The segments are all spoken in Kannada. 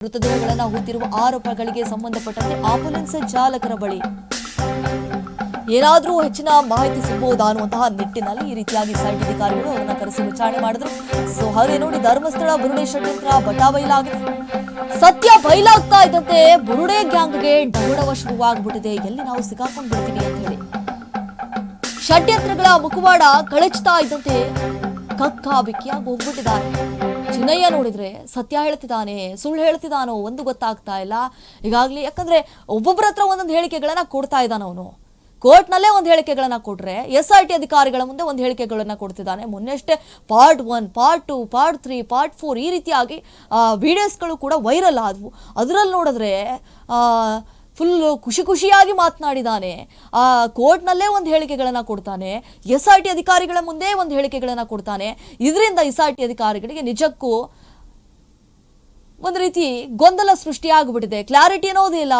ಮೃತದೇಹಗಳನ್ನು ಹೊತ್ತಿರುವ ಆರೋಪಗಳಿಗೆ ಸಂಬಂಧಪಟ್ಟಂತೆ ಆಂಬ್ಯುಲೆನ್ಸ್ ಚಾಲಕರ ಬಳಿ ಏನಾದರೂ ಹೆಚ್ಚಿನ ಮಾಹಿತಿ ಸಿಗಬಹುದಾ ಅನ್ನುವಂತಹ ನಿಟ್ಟಿನಲ್ಲಿ ಈ ರೀತಿಯಾಗಿ ಸೈಟ್ ಅಧಿಕಾರಿಗಳು ಅವರನ್ನ ಕರೆಸಿ ವಿಚಾರಣೆ ಮಾಡಿದ್ರು. ಸೊ, ಹಾಗೆ ನೋಡಿ, ಧರ್ಮಸ್ಥಳ ಬುರುಡೆ ಷಡ್ಯಂತ್ರ ಬಟಾವೈಲಾಗಿದೆ. ಸತ್ಯ ಬಯಲಾಗ್ತಾ ಇದ್ದಂತೆ ಬುರುಡೆ ಗ್ಯಾಂಗ್ಗೆ ಡೌಡವ ಶುರುವಾಗ್ಬಿಟ್ಟಿದೆ. ಎಲ್ಲಿ ನಾವು ಸಿಕ್ಕಾಕೊಂಡು ಬಿಡ್ತೀವಿ ಅಂತ ಹೇಳಿ. ಷಡ್ಯಂತ್ರಗಳ ಮುಖವಾಡ ಕಳಚ್ತಾ ಇದ್ದಂತೆ ಕಕ್ಕಾ ಬಿಕ್ಕಿಯಾಗಿ ಹೋಗ್ಬಿಟ್ಟಿದ್ದಾರೆ. ಚಿನ್ನಯ್ಯ ನೋಡಿದ್ರೆ ಸತ್ಯ ಹೇಳ್ತಿದ್ದಾನೆ, ಸುಳ್ಳು ಹೇಳ್ತಿದ್ದಾನೋ ಒಂದು ಗೊತ್ತಾಗ್ತಾ ಇಲ್ಲ. ಈಗಾಗಲೇ ಯಾಕಂದ್ರೆ ಒಬ್ಬೊಬ್ಬರ ಹತ್ರ ಒಂದೊಂದು ಹೇಳಿಕೆಗಳನ್ನ ಕೊಡ್ತಾ ಇದ್ದಾನ ಅವನು. ಕೋರ್ಟ್ನಲ್ಲೇ ಒಂದು ಹೇಳಿಕೆಗಳನ್ನ ಕೊಟ್ರೆ ಎಸ್ ಆರ್ ಟಿ ಅಧಿಕಾರಿಗಳ ಮುಂದೆ ಒಂದು ಹೇಳಿಕೆಗಳನ್ನ ಕೊಡ್ತಿದ್ದಾನೆ. ಮೊನ್ನೆಷ್ಟೇ part one, part two, part three, part four ಈ ರೀತಿಯಾಗಿ ವಿಡಿಯೋಸ್ಗಳು ಕೂಡ ವೈರಲ್ ಆದವು. ಅದರಲ್ಲಿ ನೋಡಿದ್ರೆ ಫುಲ್ ಖುಷಿ ಖುಷಿಯಾಗಿ ಮಾತನಾಡಿದಾನೆ. ಆ ಕೋರ್ಟ್ನಲ್ಲೇ ಒಂದು ಹೇಳಿಕೆಗಳನ್ನು ಕೊಡ್ತಾನೆ. ಎಸ್ ಆರ್ ಟಿ ಅಧಿಕಾರಿಗಳ ಮುಂದೆ ಒಂದು ಹೇಳಿಕೆಗಳನ್ನು ಕೊಡ್ತಾನೆ. ಇದರಿಂದ ಎಸ್ ಆರ್ ಟಿ ಅಧಿಕಾರಿಗಳಿಗೆ ನಿಜಕ್ಕೂ ಒಂದು ರೀತಿ ಗೊಂದಲ ಸೃಷ್ಟಿಯಾಗ್ಬಿಟ್ಟಿದೆ. ಕ್ಲಾರಿಟಿ ಅನ್ನೋದೇ ಇಲ್ಲ.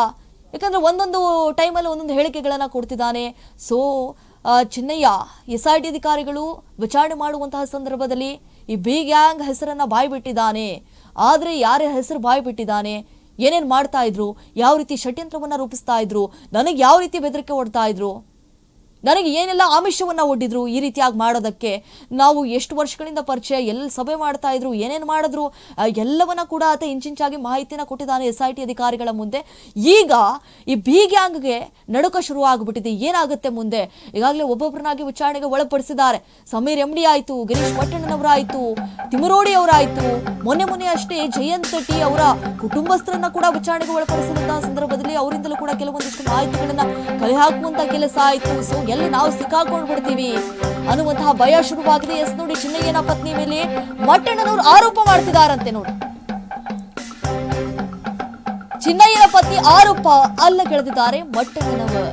ಯಾಕಂದರೆ ಒಂದೊಂದು ಟೈಮಲ್ಲಿ ಒಂದೊಂದು ಹೇಳಿಕೆಗಳನ್ನು ಕೊಡ್ತಿದ್ದಾನೆ so Chinnayya S R T ಅಧಿಕಾರಿಗಳು ವಿಚಾರಣೆ ಮಾಡುವಂತಹ ಸಂದರ್ಭದಲ್ಲಿ ಈ ಬಿ ಗ್ಯಾಂಗ್ ಹೆಸರನ್ನು ಬಾಯಿ ಬಿಟ್ಟಿದ್ದಾನೆ ಆದರೆ ಯಾರ ಹೆಸರು ಬಾಯಿ ಬಿಟ್ಟಿದ್ದಾನೆ ಏನೇನು ಮಾಡ್ತಾ ಇದ್ರು? ಯಾವ ರೀತಿ ಷಡ್ಯಂತ್ರವನ್ನ ರೂಪಿಸ್ತಾ ಇದ್ರು? ನನಗೆ ಯಾವ ರೀತಿ ಬೆದರಿಕೆ ಹೊಡ್ತಾ ಇದ್ರು? ನನಗೆ ಏನೆಲ್ಲ ಆಮಿಷವನ್ನು ಒಡ್ಡಿದ್ರು ಈ ರೀತಿಯಾಗಿ ಮಾಡೋದಕ್ಕೆ ನಾವು ಎಷ್ಟು ವರ್ಷಗಳಿಂದ ಪರಿಚಯ, ಎಲ್ಲಿ ಸಭೆ ಮಾಡ್ತಾ ಇದ್ರು, ಏನೇನು ಮಾಡಿದ್ರು ಎಲ್ಲವನ್ನ ಕೂಡ ಆತ ಇಂಚಿಂಚಾಗಿ ಮಾಹಿತಿನ ಕೊಟ್ಟಿದ್ದಾನೆ ಎಸ್ ಐ ಟಿ ಅಧಿಕಾರಿಗಳ ಮುಂದೆ. ಈಗ ಈ ಬಿ ಗ್ಯಾಂಗ್ಗೆ ನಡುಕ ಶುರು ಆಗಿಬಿಟ್ಟಿದೆ. ಏನಾಗುತ್ತೆ ಮುಂದೆ? ಈಗಾಗಲೇ ಒಬ್ಬೊಬ್ಬರನ್ನಾಗಿ ವಿಚಾರಣೆಗೆ ಒಳಪಡಿಸಿದ್ದಾರೆ. ಸಮೀರ್ ಎಂ ಡಿ ಆಯಿತು, ಗಿರೀಶ್ ಮಟ್ಟಣ್ಣನವರಾಯಿತು ತಿಮರೋಡಿ ಅವರಾಯಿತು, ಮೊನ್ನೆ ಮೊನ್ನೆ ಅಷ್ಟೇ ಜಯಂತ್ ಟಿ ಅವರ ಕುಟುಂಬಸ್ಥರನ್ನ ಕೂಡ ವಿಚಾರಣೆಗೆ ಒಳಪಡಿಸಿದಂತಹ ಸಂದರ್ಭದಲ್ಲಿ ಅವರಿಂದಲೂ ಕೂಡ ಕೆಲವೊಂದಿಷ್ಟು ಮಾಹಿತಿಗಳನ್ನ ಕಲೆ ಹಾಕುವಂತ ಕೆಲಸ ಆಯಿತು. ಸೊ ಎಲ್ಲಿ ನಾವು ಸಿಕ್ಕಾಕೊಂಡ್ ಬಿಡ್ತೀವಿ ಅನ್ನುವಂತಹ ಭಯ ಶುರುವಾಗಿದೆ. ಎಸ್ ನೋಡಿ, ಚಿನ್ನಯ್ಯನ ಪತ್ನಿ ಮೇಲೆ ಮಟ್ಟಣ್ಣನವರು ಆರೋಪ ಮಾಡ್ತಿದಾರಂತೆ ನೋಡಿ. ಚಿನ್ನಯ್ಯನ ಪತ್ನಿ ಆರೋಪ ಅಲ್ಲ ಕೆಳದಿದ್ದಾರೆ ಮಟ್ಟಣ್ಣನವರು.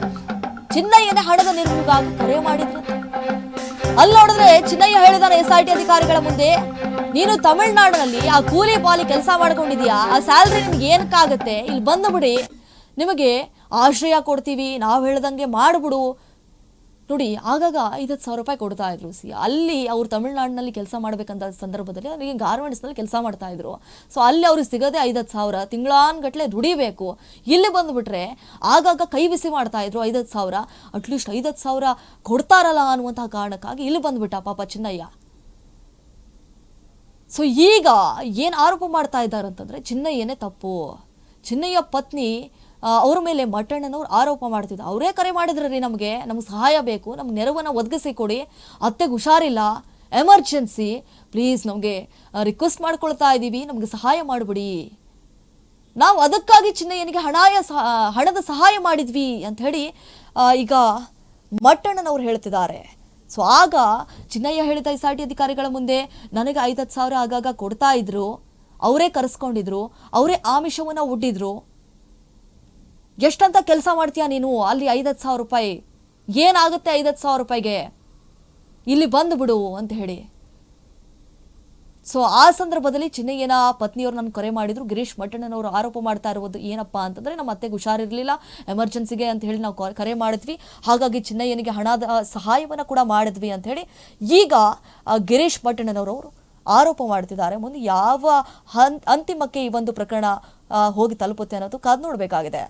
ಚಿನ್ನಯ್ಯನ ಹಣದ ನಿರ್ವಹಣೆಗಾಗಿ ಕರೆ ಮಾಡಿದ್ರು. ಅಲ್ಲಿ ನೋಡಿದ್ರೆ ಚಿನ್ನಯ್ಯ ಹೇಳಿದಾನೆ ಎಸ್ ಐ ಟಿ ಅಧಿಕಾರಿಗಳ ಮುಂದೆ, ನೀನು ತಮಿಳ್ನಾಡಿನಲ್ಲಿ ಆ ಕೂಲಿ ಪಾಲಿ ಕೆಲಸ ಮಾಡ್ಕೊಂಡಿದ್ಯಾ ಆ ಸ್ಯಾಲ್ರಿ ನಿಮ್ಗೆ ಏನಕ್ಕಾಗತ್ತೆ? ಇಲ್ಲಿ ಬಂದು ಬಿಡಿ. ನಿಮಗೆ ಆಶ್ರಯ ಕೊಡ್ತೀವಿ. ನಾವು ಹೇಳ್ದಂಗೆ ಮಾಡ್ಬಿಡು. ನೋಡಿ, ಆಗಾಗ ಐದತ್ತು ಸಾವಿರ ರೂಪಾಯಿ ಕೊಡ್ತಾ ಇದ್ರು ಸಿ. ಅಲ್ಲಿ ಅವ್ರು ತಮಿಳ್ನಾಡಿನಲ್ಲಿ ಕೆಲಸ ಮಾಡಬೇಕಂತ ಸಂದರ್ಭದಲ್ಲಿ ಅವರಿಗೆ ಗಾರ್ಮೆಂಟ್ಸ್ನಲ್ಲಿ ಕೆಲಸ ಮಾಡ್ತಾ ಇದ್ರು. ಸೊ, ಅಲ್ಲಿ ಅವ್ರಿಗೆ ಸಿಗೋದೇ ಐದತ್ತು ಸಾವಿರ ತಿಂಗಳಾನ್ಗಟ್ಲೆ ದುಡಿಬೇಕು. ಇಲ್ಲಿ ಬಂದುಬಿಟ್ರೆ ಆಗಾಗ ಕೈ ಬಿಸಿ ಮಾಡ್ತಾ ಇದ್ರು ಐದತ್ತು ಸಾವಿರ. ಅಟ್ಲೀಸ್ಟ್ ಐದತ್ತು ಸಾವಿರ ಕೊಡ್ತಾರಲ್ಲ ಅನ್ನುವಂತಹ ಕಾರಣಕ್ಕಾಗಿ ಇಲ್ಲಿ ಬಂದ್ಬಿಟ್ಟ ಪಾಪ ಚಿನ್ನಯ್ಯ. ಸೊ, ಈಗ ಏನು ಆರೋಪ ಮಾಡ್ತಾ ಇದ್ದಾರೆ ಅಂತಂದರೆ ಚಿನ್ನಯ್ಯನೇ ತಪ್ಪು. ಚಿನ್ನಯ್ಯ ಪತ್ನಿ ಅವ್ರ ಮೇಲೆ ಮಟ್ಟಣ್ಣನವ್ರು ಆರೋಪ ಮಾಡ್ತಿದ್ದ ಅವರೇ ಕರೆ ಮಾಡಿದ್ರು ರೀ ನಮಗೆ, ನಮ್ಗೆ ಸಹಾಯ ಬೇಕು, ನಮ್ಗೆ ನೆರವನ್ನು ಒದಗಿಸಿ ಕೊಡಿ, ಅತ್ತೆಗೆ ಹುಷಾರಿಲ್ಲ, ಎಮರ್ಜೆನ್ಸಿ, ಪ್ಲೀಸ್ ನಮಗೆ ರಿಕ್ವೆಸ್ಟ್ ಮಾಡ್ಕೊಳ್ತಾ ಇದ್ದೀವಿ ನಮಗೆ ಸಹಾಯ ಮಾಡಿಬಿಡಿ. ನಾವು ಅದಕ್ಕಾಗಿ ಚಿನ್ನಯ್ಯನಿಗೆ ಹಣಾಯ ಹಣದ ಸಹಾಯ ಮಾಡಿದ್ವಿ ಅಂತ ಹೇಳಿ ಈಗ ಮಟ್ಟಣ್ಣನವ್ರು ಹೇಳ್ತಿದ್ದಾರೆ. ಸೊ, ಆಗ ಚಿನ್ನಯ್ಯ ಹೇಳಿದ ಎಸ್ ಆರ್ ಟಿ ಅಧಿಕಾರಿಗಳ ಮುಂದೆ ನನಗೆ ಐದತ್ತು ಸಾವಿರ ಆಗಾಗ ಕೊಡ್ತಾ ಇದ್ರು, ಅವರೇ ಕರೆಸ್ಕೊಂಡಿದ್ರು, ಅವರೇ ಆಮಿಷವನ್ನು ಒಡ್ಡಿದ್ರು. ಎಷ್ಟಂತ ಕೆಲಸ ಮಾಡ್ತೀಯಾ ನೀನು? ಅಲ್ಲಿ ಐದತ್ತು ಸಾವಿರ ರೂಪಾಯಿ. ಏನಾಗುತ್ತೆ ಐದತ್ತು ಸಾವಿರ ರೂಪಾಯಿಗೆ? ಇಲ್ಲಿ ಬಂದು ಬಿಡು ಅಂತ ಹೇಳಿ. ಸೊ ಆ ಸಂದರ್ಭದಲ್ಲಿ ಚಿನ್ನಯ್ಯನ ಪತ್ನಿಯವರು ನನ್ನ ಕರೆ ಮಾಡಿದ್ರು. ಗಿರೀಶ್ ಮಟ್ಟಣ್ಣನವರು ಆರೋಪ ಮಾಡ್ತಾ ಇರುವುದು ಏನಪ್ಪಾ ಅಂತಂದ್ರೆ ನಮ್ಮ ಅತ್ತೆಗೆ ಹುಷಾರಿರಲಿಲ್ಲ. ಎಮರ್ಜೆನ್ಸಿಗೆ ಅಂತ ಹೇಳಿ ನಾವು ಕರೆ ಮಾಡಿದ್ವಿ. ಹಾಗಾಗಿ ಚಿನ್ನಯ್ಯನಿಗೆ ಹಣದ ಸಹಾಯವನ್ನು ಕೂಡ ಮಾಡಿದ್ವಿ ಅಂತ ಹೇಳಿ. ಈಗ ಗಿರೀಶ್ ಮಟ್ಟಣ್ಣನವರವರು ಆರೋಪ ಮಾಡ್ತಿದ್ದಾರೆ. ಮುಂದೆ ಯಾವ ಹನ್ ಅಂತಿಮಕ್ಕೆ ಈ ಒಂದು ಪ್ರಕರಣ ಹೋಗಿ ತಲುಪುತ್ತೆ ಅನ್ನೋದು ಕಾದು ನೋಡಬೇಕಾಗಿದೆ.